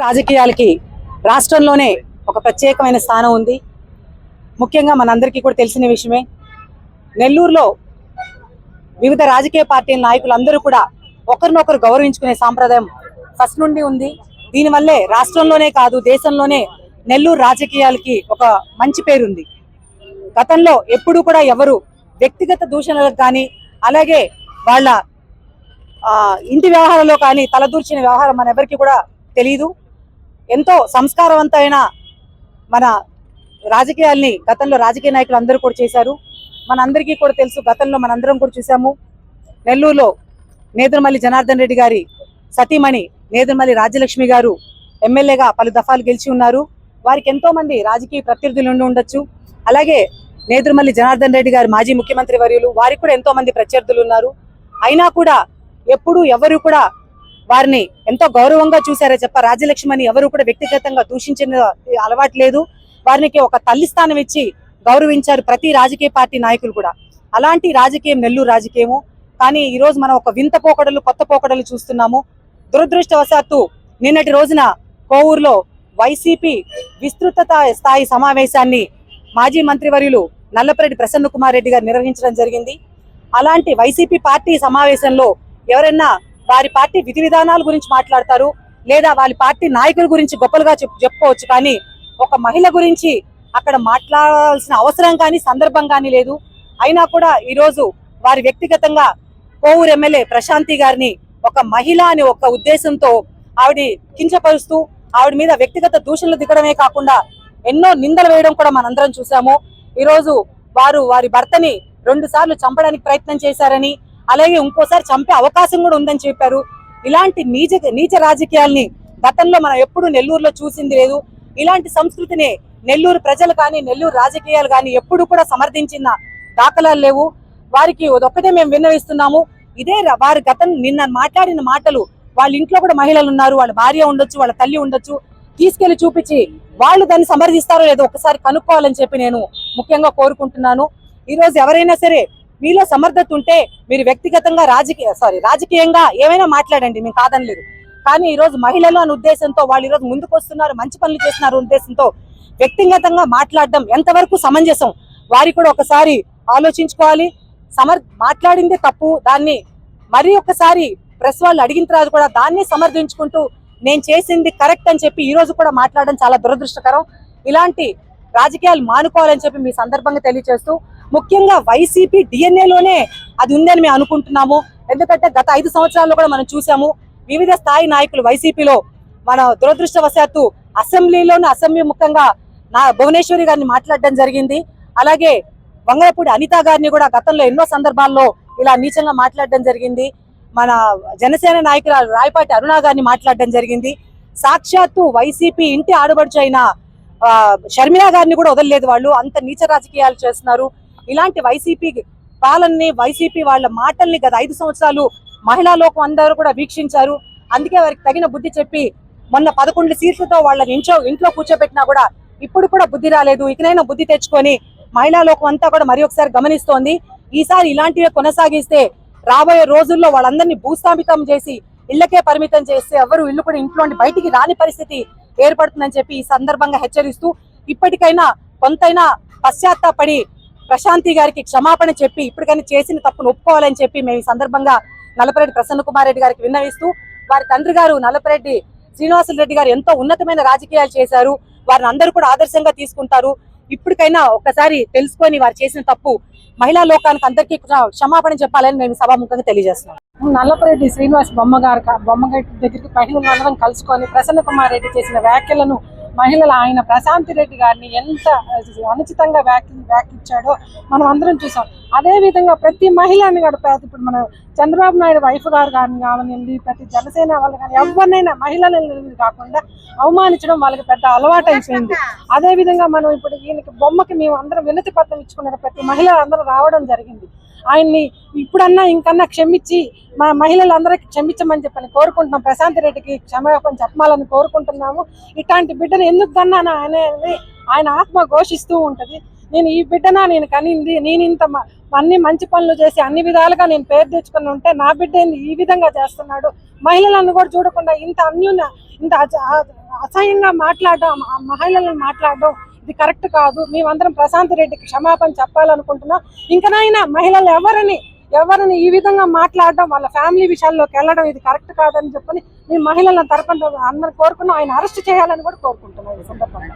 రాజకీయాలకి రాష్ట్రంలోనే ఒక ప్రత్యేకమైన స్థానం ఉంది. ముఖ్యంగా మనందరికీ కూడా తెలిసిన విషయమే నెల్లూరులో వివిధ రాజకీయ పార్టీల నాయకులందరూ కూడా ఒకరినొకరు గౌరవించుకునే సాంప్రదాయం ఫస్ట్ నుండి ఉంది. దీనివల్లే రాష్ట్రంలోనే కాదు దేశంలోనే నెల్లూరు రాజకీయాలకి ఒక మంచి పేరుంది. గతంలో ఎప్పుడూ కూడా ఎవరు వ్యక్తిగత దూషణలకు కానీ అలాగే వాళ్ళ ఇంటి వ్యవహారంలో కానీ తలదూర్చిన వ్యవహారం మన ఎవరికి కూడా తెలియదు ఎంతో సంస్కారవంతమైన మన రాజకీయాల్ని గతంలో రాజకీయ నాయకులు అందరూ కూడా చేశారు. మనందరికీ కూడా తెలుసు గతంలో మనందరం కూడా చూసాము నెల్లూరులో నేదురుమల్లి జనార్దన్ రెడ్డి గారి సతీమణి నేదురుమల్లి రాజ్యలక్ష్మి గారు ఎమ్మెల్యేగా పలు దఫాలు గెలిచి ఉన్నారు. వారికి ఎంతో మంది రాజకీయ ప్రత్యర్థులు ఉండి ఉండొచ్చు. అలాగే నేదురుమల్లి జనార్దన్ రెడ్డి గారు మాజీ ముఖ్యమంత్రి వర్యులు వారికి కూడా ఎంతో మంది ప్రత్యర్థులు ఉన్నారు. అయినా కూడా ఎప్పుడూ ఎవరు కూడా వారిని ఎంతో గౌరవంగా చూశారే చెప్ప రాజ్యలక్ష్మిని ఎవరు కూడా వ్యక్తిగతంగా దూషించిన అలవాటు లేదు. వారికి ఒక తల్లి స్థానం ఇచ్చి గౌరవించారు ప్రతి రాజకీయ పార్టీ నాయకులు కూడా. అలాంటి రాజకీయం నెల్లూరు రాజకీయము. కానీ ఈ రోజు మనం ఒక వింత పోకడలు కొత్త పోకడలు చూస్తున్నాము. దురదృష్టవశాత్తు నిన్నటి రోజున కోవూరులో వైసీపీ విస్తృత స్థాయి సమావేశాన్ని మాజీ మంత్రివర్యులు నల్లపరెడ్డి ప్రసన్న కుమార్ రెడ్డి గారు నిర్వహించడం జరిగింది. అలాంటి వైసీపీ పార్టీ సమావేశంలో ఎవరైనా వారి పార్టీ విధి విధానాల గురించి మాట్లాడతారు లేదా వాళ్ళ పార్టీ నాయకుల గురించి గొప్పలుగా చెప్పుకోవచ్చు కానీ ఒక మహిళ గురించి అక్కడ మాట్లాడాల్సిన అవసరం కానీ సందర్భం కానీ లేదు. అయినా కూడా ఈరోజు వారి వ్యక్తిగతంగా కోవూరు ఎమ్మెల్యే ప్రశాంతి గారిని ఒక మహిళ అని ఒక ఉద్దేశంతో ఆవిడ కించపరుస్తూ ఆవిడ మీద వ్యక్తిగత దూషణలు దిగడమే కాకుండా ఎన్నో నిందలు వేయడం కూడా మనందరం చూసాము ఈరోజు వారు వారి భర్తని రెండు సార్లు చంపడానికి ప్రయత్నం చేశారని అలాగే ఇంకోసారి చంపే అవకాశం కూడా ఉందని చెప్పారు. ఇలాంటి నీచ నీచ రాజకీయాల్ని గతంలో మనం ఎప్పుడు నెల్లూరులో చూసింది లేదు. ఇలాంటి సంస్కృతిని నెల్లూరు ప్రజలు కానీ నెల్లూరు రాజకీయాలు కానీ ఎప్పుడు కూడా సమర్థించిన దాఖలాలు లేవు. వారికి ఒకటే మేము విన్నవిస్తున్నాము. ఇదే వారి గతం నిన్న మాట్లాడిన మాటలు వాళ్ళ ఇంట్లో కూడా మహిళలు ఉన్నారు వాళ్ళ భార్య ఉండొచ్చు వాళ్ళ తల్లి ఉండొచ్చు. తీసుకెళ్ళి చూపించి వాళ్ళు దాన్ని సమర్థిస్తారో లేదో ఒకసారి కనుక్కోవాలని చెప్పి నేను ముఖ్యంగా కోరుకుంటున్నాను. ఈరోజు ఎవరైనా సరే మీలో సమర్థత ఉంటే మీరు వ్యక్తిగతంగా రాజకీయ సారీ రాజకీయంగా ఏమైనా మాట్లాడండి మేము కాదనలేదు. కానీ ఈరోజు మహిళలు అనే ఉద్దేశంతో వాళ్ళు ఈరోజు ముందుకు వస్తున్నారు మంచి పనులు చేస్తున్నారు ఉద్దేశంతో వ్యక్తిగతంగా మాట్లాడడం ఎంతవరకు సమంజసం? వారి కూడా ఒకసారి ఆలోచించుకోవాలి. సమర్ మాట్లాడిందే తప్పు. దాన్ని మరీ ఒకసారి ప్రెస్ వాళ్ళు అడిగిన తర్వాత కూడా దాన్ని సమర్థించుకుంటూ నేను చేసింది కరెక్ట్ అని చెప్పి ఈ రోజు కూడా మాట్లాడడం చాలా దురదృష్టకరం. ఇలాంటి రాజకీయాలు మానుకోవాలని చెప్పి మీ సందర్భంగా తెలియజేస్తూ ముఖ్యంగా వైసీపీ డిఎన్ఏలోనే అది ఉందని మేము అనుకుంటున్నాము. ఎందుకంటే గత ఐదు సంవత్సరాల్లో కూడా మనం చూసాము వివిధ స్థాయి నాయకులు వైసీపీలో మన దురదృష్టవశాత్తు అసెంబ్లీలోని అసెంబ్లీ ముఖ్యంగా నా భువనేశ్వరి గారిని మాట్లాడడం జరిగింది. అలాగే వంగలపూడి అనిత గారిని కూడా గతంలో ఎన్నో సందర్భాల్లో ఇలా నీచంగా మాట్లాడడం జరిగింది. మన జనసేన నాయకురాలు రాయపాటి అరుణ గారిని మాట్లాడడం జరిగింది. సాక్షాత్తు వైసీపీ ఇంటి ఆడబడుచు అయిన షర్మిల గారిని కూడా వదలలేదు వాళ్ళు. అంత నీచ రాజకీయాలు చేస్తున్నారు. ఇలాంటి వైసీపీ పాలనని వైసీపీ వాళ్ళ మాటల్ని గత ఐదు సంవత్సరాలు మహిళా లోకం అందరూ కూడా వీక్షించారు. అందుకే వారికి తగిన బుద్ధి చెప్పి మొన్న పదకొండు సీట్లతో వాళ్ళని ఇంట్లో ఇంట్లో కూర్చోబెట్టినా కూడా ఇప్పుడు కూడా బుద్ధి రాలేదు. ఇకనైనా బుద్ధి తెచ్చుకొని మహిళా లోకం అంతా కూడా మరి ఒకసారి గమనిస్తోంది. ఈసారి ఇలాంటివే కొనసాగిస్తే రాబోయే రోజుల్లో వాళ్ళందరినీ భూస్థాపితం చేసి ఇళ్ళకే పరిమితం చేస్తే ఎవరు ఇల్లు కూడా ఇంట్లో బయటికి రాని పరిస్థితి ఏర్పడుతుందని చెప్పి ఈ సందర్భంగా హెచ్చరిస్తూ ఇప్పటికైనా కొంతైనా పశ్చాత్తాపడి ప్రశాంతి గారికి క్షమాపణ చెప్పి ఇప్పటికైనా చేసిన తప్పును ఒప్పుకోవాలని చెప్పి మేము ఈ సందర్భంగా నల్లపరెడ్డి ప్రసన్న కుమార్ రెడ్డి గారికి విన్నవిస్తూ వారి తండ్రి గారు నల్లపరెడ్డి శ్రీనివాసులు రెడ్డి గారు ఎంతో ఉన్నతమైన రాజకీయాలు చేశారు. వారిని అందరూ కూడా ఆదర్శంగా తీసుకుంటారు. ఇప్పటికైనా ఒక్కసారి తెలుసుకొని వారు చేసిన తప్పు మహిళా లోకానికి అందరికీ క్షమాపణ చెప్పాలని మేము సభాముఖంగా తెలియజేస్తున్నాం. నల్లపరెడ్డి శ్రీనివాస్ బొమ్మగారు బొమ్మగారి దగ్గరికి మహిళలు అందరం కలుసుకొని ప్రసన్న కుమార్ రెడ్డి చేసిన వ్యాఖ్యలను మహిళలు ఆయన ప్రశాంతి రెడ్డి గారిని ఎంత అనుచితంగా వ్యాఖ్య వ్యాఖ్యించాడో మనం అందరం చూసాం. అదేవిధంగా ప్రతి మహిళని కూడా ఇప్పుడు మన చంద్రబాబు నాయుడు వైఫ్ గారు కానీ కావనివ్వండి ప్రతి జనసేన వాళ్ళు కానీ ఎవరినైనా మహిళలని కాకుండా అవమానించడం వాళ్ళకి పెద్ద అలవాటు అయిపోయింది అదే విధంగా మనం ఇప్పుడు ఈయనకి బొమ్మకి మేము అందరం వినతి పత్రం ఇచ్చుకున్న ప్రతి మహిళ అందరూ రావడం జరిగింది. ఆయన్ని ఇప్పుడన్నా ఇంకన్నా క్షమించి మా మహిళలందరికీ క్షమించమని చెప్పని కోరుకుంటున్నాం. ప్రశాంత్ రెడ్డికి క్షమాపణ చెప్పాలని కోరుకుంటున్నాము. ఇట్లాంటి బిడ్డను ఎందుకు కన్నా అనేది ఆయన ఆత్మ ఘోషిస్తూ ఉంటది. నేను ఈ బిడ్డనా నేను కనింది నేను ఇంత మ- అన్ని మంచి పనులు చేసి అన్ని విధాలుగా నేను పేరు తెచ్చుకుని ఉంటే నా బిడ్డ ఈ విధంగా చేస్తున్నాడు? మహిళలను కూడా చూడకుండా ఇంత అన్యున ఇంత అసహ్యంగా మాట్లాడడం ఆ మహిళలను మాట్లాడడం ఇది కరెక్ట్ కాదు. మేమందరం ప్రశాంత్ రెడ్డికి క్షమాపణ చెప్పాలనుకుంటున్నాం. ఇంకనైనా మహిళలు ఎవరిని ఎవరిని ఈ విధంగా మాట్లాడడం వాళ్ళ ఫ్యామిలీ విషయాల్లోకి వెళ్ళడం ఇది కరెక్ట్ కాదని చెప్పని మేము మహిళల తరపున అందరూ కోరుకున్నాం. ఆయన అరెస్ట్ చేయాలని కూడా కోరుకుంటున్నాం ఈ సందర్భంగా.